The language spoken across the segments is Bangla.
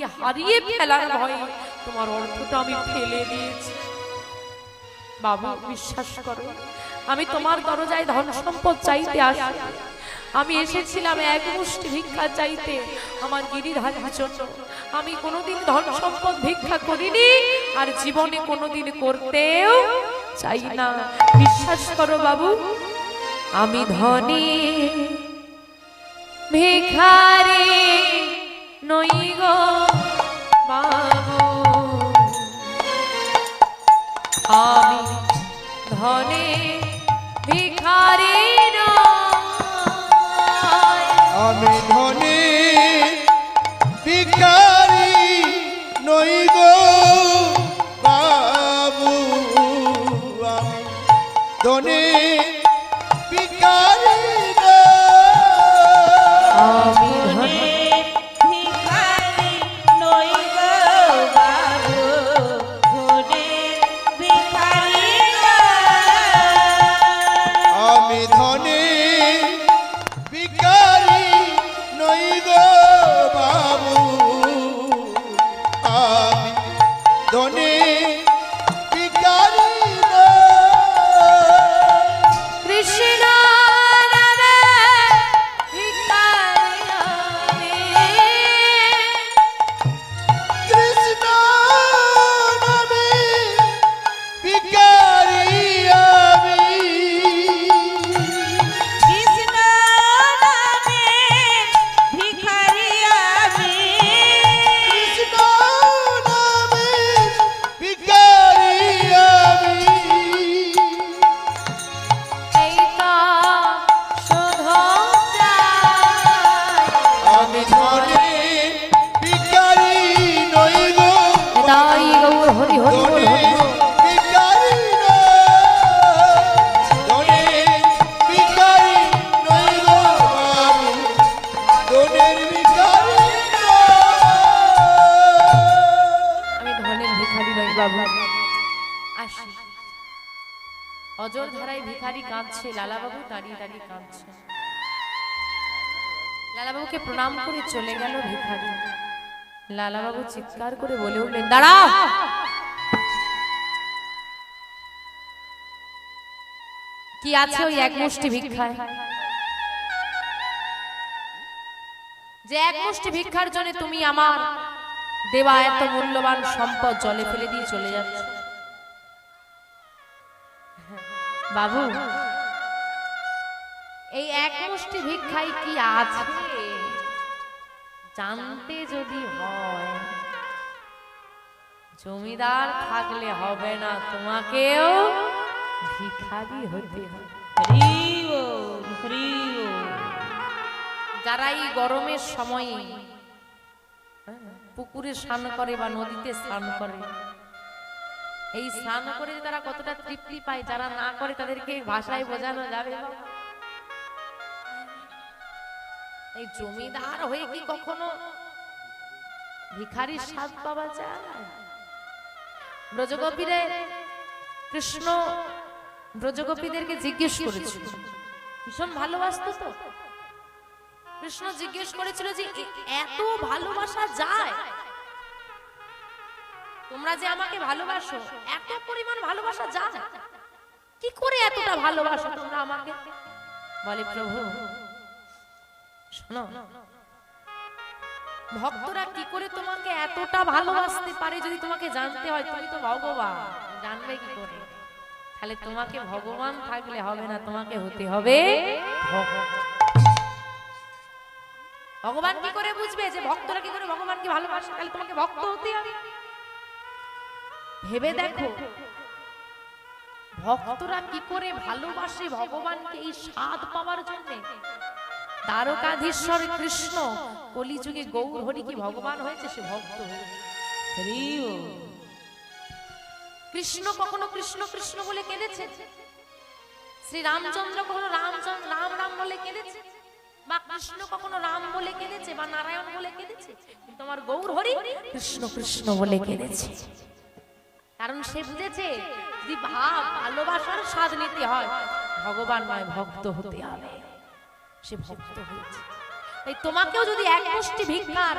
জীবনকে হারিয়ে ফেলার ভয়ে তোমার অর্থটা আমি ফেলে দিয়েছি। বাবা, বিশ্বাস করো, আমি তোমার দরজায় ধন সম্পদ চাইতে আসি। আমি এসেছিলাম এক মুষ্টি ভিক্ষা চাইতে, আমার গিরিধারের জন্য। আমি কোনোদিন ধন সম্পদ ভিক্ষা করিনি আর জীবনে কোনোদিন করতেও চাই না। বিশ্বাস করো বাবু, আমি ধনী। ভিখারি নই গো। আমি ধনে ভিখারি। আমি ধনে ভিখারি নই গো বাবু আমি ধনী কাঁদছে লালাবাবু দাঁড়িয়ে দাঁড়িয়ে কাঁদছে। লালাবাবুকে প্রণাম করে চলে গেল ভিখারি। লালাবাবু চিৎকার করে বলে উঠলেন দাঁড়াও! কি আছে ওই এক মুষ্টি ভিক্ষায়? যে এক মুষ্টি ভিক্ষার জন্য তুমি আমার দেওয়া এত মূল্যবান সম্পদ জলে ফেলে দিয়ে চলে যাচ্ছ। বাবু এই এক মুষ্টি ভিক্ষায় কি আছে? জানতে যদি হয় জমিদার থাকলে হবে না তোমাকেও ভিখারি হতে যারা এই গরমের সময়ে হ্যাঁ, পুকুরে স্নান করে বা নদীতে স্নান করে এই স্নান করে তারা কতটা তৃপ্তি পায় যারা না করে তাদেরকে ভাষায় বোঝানো যাবে এই জমিদার হয়ে কি কখনো ভিখারির স্বাদ পাওয়া যায়? ব্রজগোপীরে কৃষ্ণ ব্রজগোপীদেরকে জিজ্ঞেস করেছিল। ভীষণ ভালোবাসতো তো? কৃষ্ণ জিজ্ঞেস করেছিল যে এত ভালোবাসা যায়? তোমরা যে আমাকে ভালোবাসো, এত পরিমাণ ভালোবাসা যায়? কি করে এতটা ভালোবাসো তোমরা আমাকে? বলে, প্রভু শোনো, ভক্তরা কি করে তোমাকে এতটা ভালোবাসতে পারে যদি তোমাকে জানতে হয়? তুমি তো ভগবান, জানবে কি করে? তাহলে তোমাকে ভগবান থাকলে হবে না, তোমাকে হতে হবে ভগবান কি করে বুঝবে যে ভক্তরা কি করে ভগবানকে ভালোবাসে? তাহলে তোমাকে ভক্ত হতে হবে। ভেবে দেখো, ভক্তরা কি করে ভালোবাসে ভগবানকে এই স্বাদ পাওয়ার জন্য? দ্বারকাধীশ্বর কৃষ্ণ, কলিযুগে গৌর হরি কি ভগবান হয়েছে সে ভক্ত? কৃষ্ণ কখনো কৃষ্ণ কৃষ্ণ বলে কেঁদেছে? শ্রী রামচন্দ্র কখনো রামচন্দ্র রাম রাম বলে কেঁদেছে? বা কৃষ্ণ কখনো রাম বলে কেঁদেছে বা নারায়ণ বলে কেঁদেছে? কিন্তু আমার গৌর হরি কৃষ্ণ কৃষ্ণ বলে কেঁদেছে। কারণ সে বুঝেছে, যদি ভাব, ভালোবাসার স্বাদ নিতে হয়, ভগবান নয় ভক্ত হতে হবে। সে ভক্ত হয়েছে। তাই তোমাকেও যদি এক মুষ্টি ভিক্ষার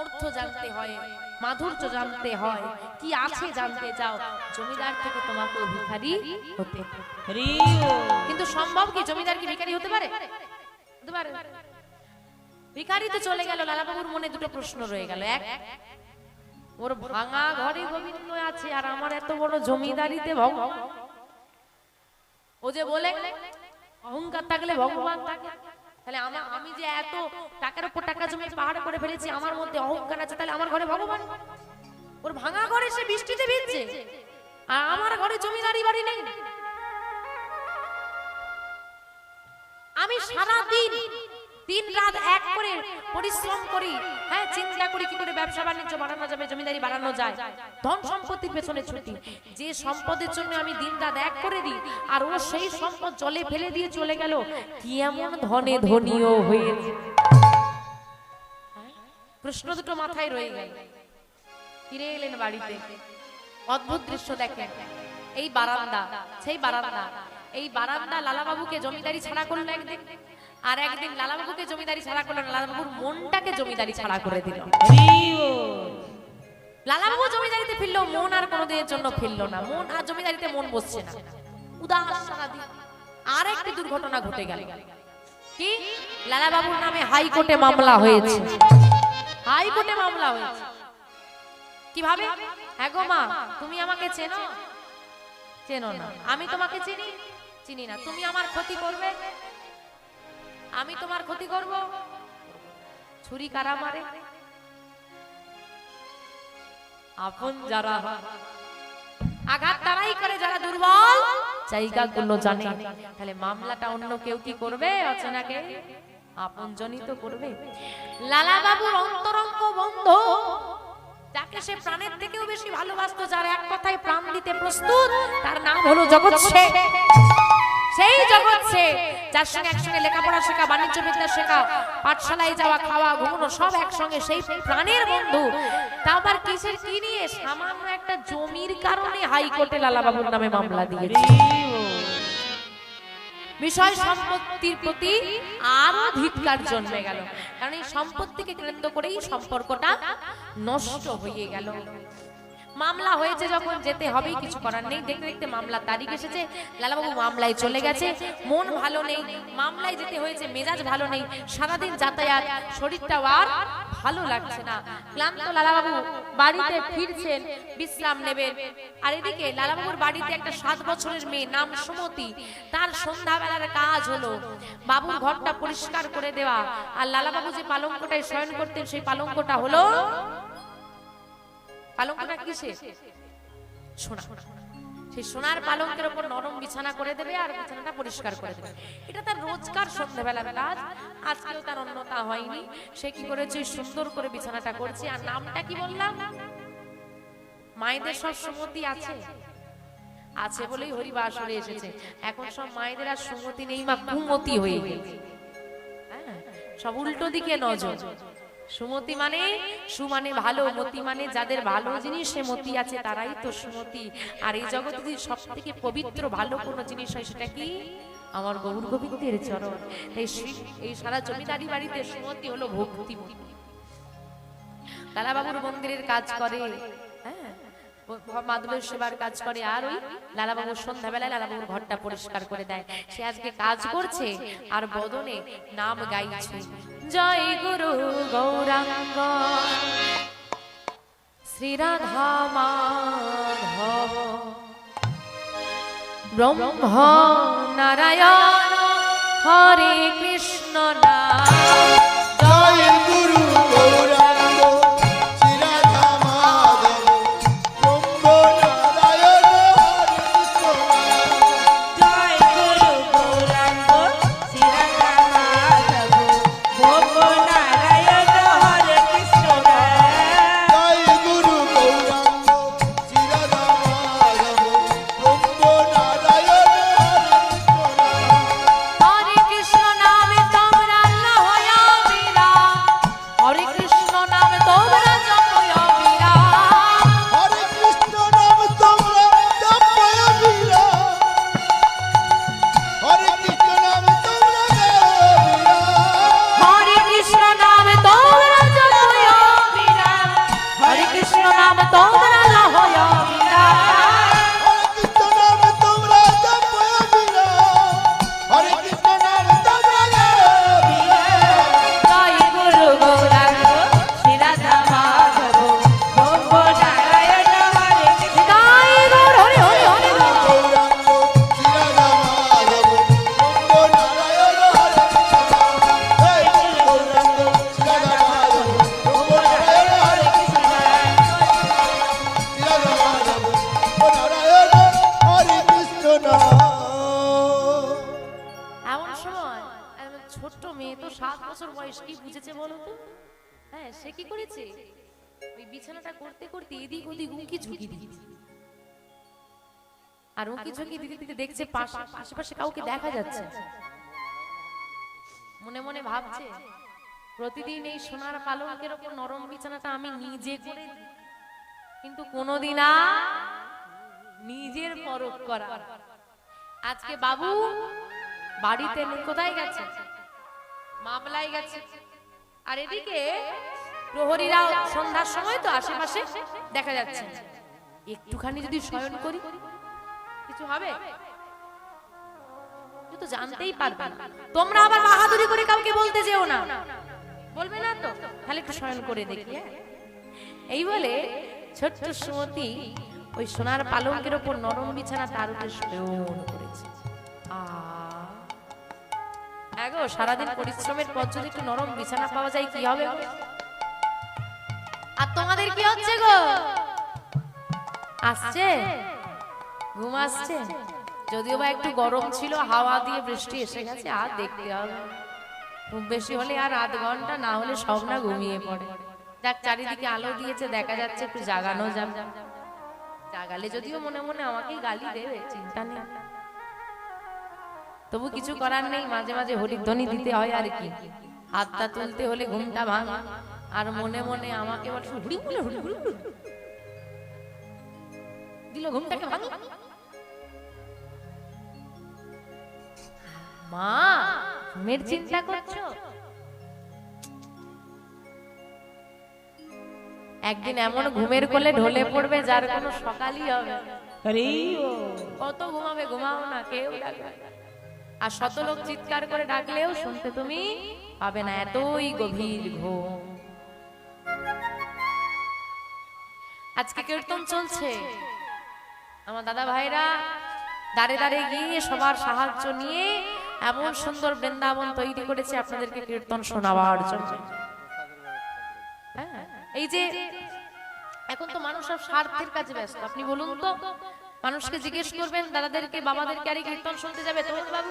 অর্থ জানতে হয় মাধুর্য জানতে হয় কি আছে জানতে চাও জমিদার থেকে তোমাকে ভিখারি হতে। কিন্তু সম্ভব কি জমিদার কি ভিখারি হতে পারে? হতে পারে। ভিখারি তো চলে গেল লালাবাবুর মনে দুটো প্রশ্ন রয়ে গেল। এক ওর ভাঙা ঘরে গোবিন্দ আছে আর আমার এত বড় জমিদারিতে ভগবান ও যে বলে অহংকার থাকলে ভগবান থাকে। তাহলে আমার আমি যে এত টাকার উপর টাকা জমি পাহাড় করে ফেলেছি, আমার মধ্যে অহংকার আছে, তাহলে আমার ঘরে ভগবান? ওর ভাঙা ঘরে সে বৃষ্টিতে ভিজছে। আর আমার ঘরে জমিদারি বাড়ি নেই। আমি সারা দিন দিন রাত এক করে পরিশ্রম করি হ্যাঁ চিন্তা করি কি করে ব্যবসা বাণিজ্য বাড়ানো যাবে, জমিদারি বাড়ানো যায়। ধন সম্পত্তির পেছনে ছুটি। যে সম্পদের জন্য আমি দিন রাত এক করে দিই, আর ও সেই সম্পদ জলে ফেলে দিয়ে চলে গেল, কি এমন ধনে ধনীও হয়ে হ্যাঁ? প্রশ্ন দুটো মাথায় রয়ে গেল। ফিরে এলেন বাড়িতে। অদ্ভুত দৃশ্য দেখেন। এই বারান্দা, সেই বারান্দা, এই বারান্দা লালাবাবুকে জমিদারি ছাড়া করল একদিন। আর একদিন লালাবাবুকে জমিদারি ছাড়া করল না, লালাবাবুর মনটাকে জমিদারি ছাড়া করে দিল। লালাবাবু জমিদারিতে ফিরলো মন আর কোনোদিনের জন্য ফিরলো না। মন আর জমিদারিতে মন বসছে না। উদাস সারাদিন আর একটি দুর্ঘটনা ঘটে গেল। কি? লালাবাবুর নামে হাইকোর্টে মামলা হয়েছে। হাইকোর্টে মামলা হয়েছে। কীভাবে? হ্যাঁ গো মা তুমি আমাকে চেনো? চেনো না। আমি তোমাকে চিনি? চিনি না। তুমি আমার ক্ষতি করবে? আমি তোমার ক্ষতি করব? ছুরি কারা মারে? আপন যারা আঘাত তারাই করে যারা দুর্বল জায়গাগুলো জানে। তাহলে মামলাটা অন্য কেউ কি করবে? অচেনাকে আপনজনই তো করবে। লালা বাবুর অন্তরঙ্গ বন্ধু, যাকে সে প্রাণের থেকেও বেশি ভালোবাসতো, যার এক কথায় প্রাণ দিতে প্রস্তুত, তার নাম হলো জগৎ শেখ সেই জগৎ সে, যার সঙ্গে একসঙ্গে লেখাপড়া শেখা, বাণিজ্য বিদ্যা শেখা, পাঠশালায় যাওয়া, খাওয়া, ঘুমানো, সব একসঙ্গে সেই প্রাণের বন্ধু। তা আবার কিসের কি নিয়ে? সামান্য একটা জমির কারণে হাইকোর্টে লালাবাবুর নামে মামলা দিয়েছে। বিষয় সম্পত্তির প্রতি আরও ধিক্কার জন্মে গেল। কারণ এই সম্পত্তিকে কেন্দ্র করেই সম্পর্কটা নষ্ট হয়ে গেল। মামলা হয়েছে যখন যেতে হবেই, কিছু করার নেই। দেখতে দেখতে মামলা তারিখ এসেছে। লালাবাবু মামলায় চলে গেছে। মন ভালো নেই, মামলায় যেতে হয়েছে, মেজাজ ভালো নেই। সারাদিন যাতায়াত, শরীরটাও আর ভালো লাগছে না। ক্লান্ত লালাবাবু বাড়িতে ফিরছেন, বিশ্রাম নেবেন। আর এদিকে লালাবাবুর বাড়িতে একটা সাত বছরের মেয়ে, নাম সুমতি। তার সন্ধ্যাবেলার কাজ হলো বাবুর ঘরটা পরিষ্কার করে দেওয়া। আর লালাবাবু যে পালঙ্কটায় শয়ন করতেন, সেই পালঙ্কটা হলো পালঙ্কটা কিসে সোনা। সেই সোনার পালঙ্কের উপর নরম বিছানা করে দেবে আর বিছানাটা পরিষ্কার করে দেবে। এটা তার রোজকার সন্ধ্যাবেলার কাজ। আজকেও তার অন্যতা হয়নি। সে কি করেছে? সুন্দর করে বিছানাটা করছে। আর নামটা কি বললাম? মায়েদের সব সুমতি আছে। আছে বলেই হরিবাসরে এসেছে। এখন সব মায়েদের আর সুমতি নেই মা কুমতি হয়ে গেছে। হ্যাঁ, সব উল্টো দিকে নজর। সুমতি মানে? সুমানে ভালো, মতি মানে যাদের ভালো জিনিস মতি আছে তারাই তো সুমতি। আর এই জগতে যদি সব থেকে পবিত্র, ভালো কোনো জিনিস হয় সেটা কি? আমার গৌর গোবিন্দের চরণ। তাই এই সারা জমিদারি বাড়িতে সুমতি হলো ভক্তি লালাবাবুর মন্দিরের কাজ করে। মাধবের সেবার কাজ করে আর ওই লালাবাবুর সন্ধ্যাবেলায় লালাবাবুর ঘরটা পরিষ্কার করে দেয়। সে আজকে কাজ করছে আর বদনে নাম গাইছে, জয় গুরু গৌরাঙ্গ, শ্রীরাধা মাধব ব্রহ্ম নারায়ণ হরে কৃষ্ণ নাম। সে কি করেছে? ওই বিছানাটা করতে করতে এদিক ওদিক উঁকি ঝুঁকি দিচ্ছে আর উঁকি ঝুঁকি দিতে দিতে দেখছে পাশ- আশেপাশে কাউকে দেখা যাচ্ছে। মনে মনে ভাবছে প্রতিদিন এই সোনার পালকের ওপর নরম বিছানাটা আমি নিজে করে কিন্তু কোনোদিন নিজের পরক করা। আজকে বাবু বাড়িতে কোথায় গেছে? মামলায় গেছে। আর এদিকে প্রহরীরা সন্ধ্যার সময় তো আশেপাশে দেখা যাচ্ছে। একটুখানি যদি শয়ন করি, কিছু হবে? তো জানতেই পারবে তোমরা আবার বাহাদুরি করে কাউকে বলতে যেও না। বলবে না তো? তাহলে একটু শয়ন করে দেখি হ্যাঁ? এই বলে ছোট্ট সুমতি ওই সোনার পালঙ্কের ওপর নরম বিছানা তার উপরে শয়ন করেছে। আহ এগো, সারাদিন পরিশ্রমের পর যদি একটু নরম বিছানা পাওয়া যায়, কি হবে? আর তোমাদের কি হচ্ছে গো? আসছে? ঘুম আসছে? যদিও বা একটু গরম ছিল, হাওয়া দিয়ে বৃষ্টি এসে গেছে, আর দেখতে হবে। খুব বেশি হলে আর আধ ঘণ্টা, না হলে সব না ঘুমিয়ে পড়ে। যাক, চারিদিকে আলো দিয়েছে, দেখা যাচ্ছে একটু জাগানো যাবে। জাগালে যদিও মনে মনে আমাকেই গালি দেবে, চিন্তা নেই। তবু কিছু করার নেই, মাঝে মাঝে হরিধ্বনি দিতে হয় আর কি। হাতটা তুলতে হলে ঘুমটা ভাঙা। আর মনে মনে আমাকে বলে হুড়ি হুড়ি হুড়ি হুড়ি হুড়ি। দিল ঘুমটাকে ভাঙি। মা ঘুমের চিন্তা করছ? একদিন এমন ঘুমের কোলে ঢলে পড়বে যার কোনো সকালই হবে। কত ঘুমাবে ঘুমাও না কেউ ডাকবে। আর শত লোক চিৎকার করে ডাকলেও শুনতে তুমি পাবে না। এতই গভীর ঘুম। আজকে কীর্তন চলছে। আমার দাদা ভাইরা দাঁড়ে দাঁড়ে গিয়ে সবার সাহায্য নিয়ে এমন সুন্দর বৃন্দাবন তৈরি করেছে আপনাদেরকে কীর্তন শোনাবার জন্য। হ্যাঁ, এই যে এখন তো মানুষ সব স্বার্থের কাজে ব্যস্ত। আপনি বলুন তো মানুষকে জিজ্ঞেস করবেন দাদাদেরকে বাবাদেরকে আরে কীর্তন শুনতে যাবে? তো বাবু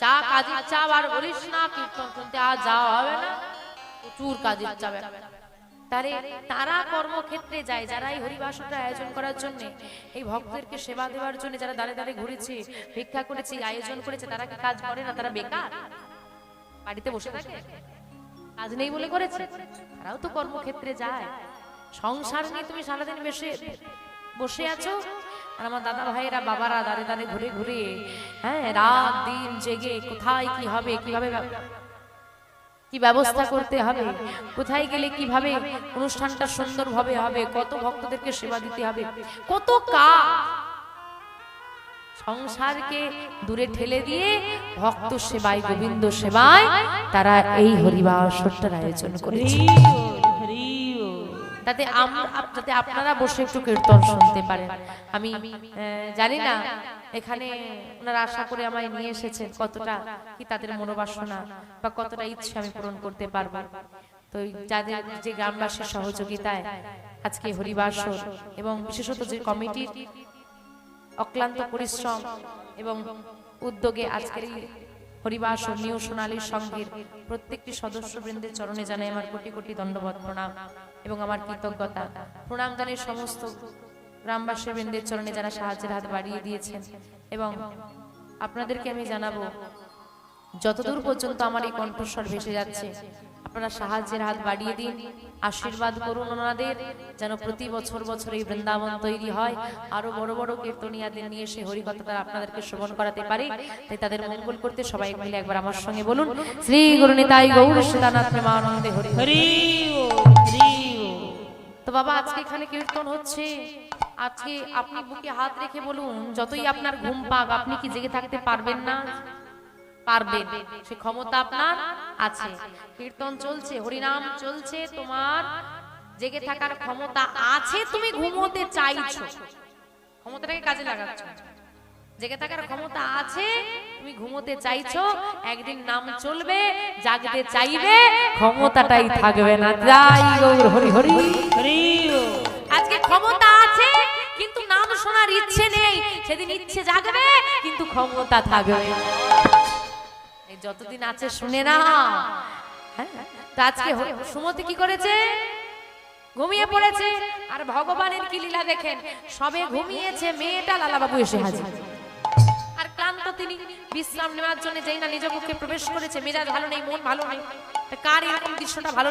চা কাজের চা আর বলিস না কীর্তন শুনতে আর যাওয়া হবে না। প্রচুর কাজের চা ব্যাপার। তারে তারা কর্মক্ষেত্রে যায় যারা এই হরিবাসনটা আয়োজন করার জন্য। এই ভক্তদেরকে সেবা দেওয়ার জন্য যারা দাঁড়ে দাঁড়ে ঘুরেছে, ভিক্ষা করেছে, আয়োজন করেছে, তারা কাজ করে না? তারা বেকার? বাড়িতে বসে থাকে? কাজ নেই বলে করেছে? তারাও তো কর্মক্ষেত্রে যায়। সংসার নিয়ে তুমি সারাদিন বসে বসে আছো? আর আমার দাদা ভাইয়েরা, বাবারা দাঁড়ে দাঁড়ে ঘুরে ঘুরে হ্যাঁ রাত দিন জেগে কোথায় কি হবে, কীভাবে কি ব্যবস্থা করতে হবে? কোথায় গেলে কীভাবে অনুষ্ঠানটা সুন্দরভাবে হবে? কত ভক্তদেরকে সেবা দিতে হবে? কত কা সংসারকে দূরে ঠেলে দিয়ে ভক্ত সেবায় গোবিন্দ সেবায় তারা এই হরিবাসরটার আয়োজন করেছে। তাতে যাতে আপনারা বসে একটু কীর্তন শুনতে পারেন। আমি জানি না এখানে ওনারা আশা করে আমায় নিয়ে এসেছেন কতটা কি তাদের মনোবাসনা বা কতটা ইচ্ছে আমি পূরণ করতে পারব? তো যাদের যে গ্রামবাসীর সহযোগিতায় আজকে হরিবাসর এবং বিশেষত যে কমিটির অক্লান্ত পরিশ্রম এবং উদ্যোগে আজকের এই হরিবাস ও নিউ সোনালীর সঙ্গের প্রত্যেকটি সদস্যবৃন্দের চরণে জানাই আমার কোটি কোটি দণ্ডবত প্রণাম এবং আমার কৃতজ্ঞতা। প্রণাম জানিয়ে সমস্ত গ্রামবাসী বৃন্দের চরণে যারা সাহায্যের হাত বাড়িয়ে দিয়েছেন এবং আপনাদেরকে আমি জানাব, যতদূর পর্যন্ত আমার এই কণ্ঠস্বর ভেসে যাচ্ছে আপনারা সাহায্যের হাত বাড়িয়ে দিন আশীর্বাদ করুন ওনাদের যেন প্রতি বছর বছর এই বৃন্দাবন তৈরি হয়। আরও বড় বড় কীর্তনিয়াদের নিয়ে এসে হরিকথা আপনাদেরকে শ্রবণ করাতে পারে। তাই তাদের মঙ্গল করতে সবাই মিলে একবার আমার সঙ্গে বলুন শ্রী গুরুনিতাই গৌর সীতানাথ প্রেমানন্দে হরি হরি। তো বাবা আজকে এখানে কীর্তন হচ্ছে। আজকে আপনি বুকে হাত রেখে বলুন যতই আপনার ঘুম পাক আপনি কি জেগে থাকতে পারবেন না? পারবেন সে ক্ষমতা আপনার আছে। কীর্তন চলছে হরিনাম চলছে তোমার জেগে থাকার ক্ষমতা আছে তুমি ঘুমোতে চাইছো। ক্ষমতাটাকে কাজে লাগাচ্ছ। জেগে থাকার ক্ষমতা আছে তুমি ঘুমোতে চাইছো একদিন নাম চলবে জাগতে চাইবে ক্ষমতাটাই থাকবে না। যাই গৌর হরি হরি। হরি আজকে ক্ষমতা আছে কিন্তু নাম শোনার ইচ্ছে নেই। সেদিন ইচ্ছে জাগবে কিন্তু ক্ষমতা থাকবে যতদিন আছে শুনে না হ্যাঁ আজকে সুমতি কি করেছে? ঘুমিয়ে পড়েছে। আর ভগবানের কি লীলা দেখেন? সবে ঘুমিয়েছে মেয়েটা লালাবাবু এসে হাজির। আর ক্লান্ত তিনি বিশ্রাম নেওয়ার জন্য যেই না নিজ কক্ষে প্রবেশ করেছে মেজাজ ভালো নেই মন ভালো নেই। কার এরকম দৃশ্যটা ভালো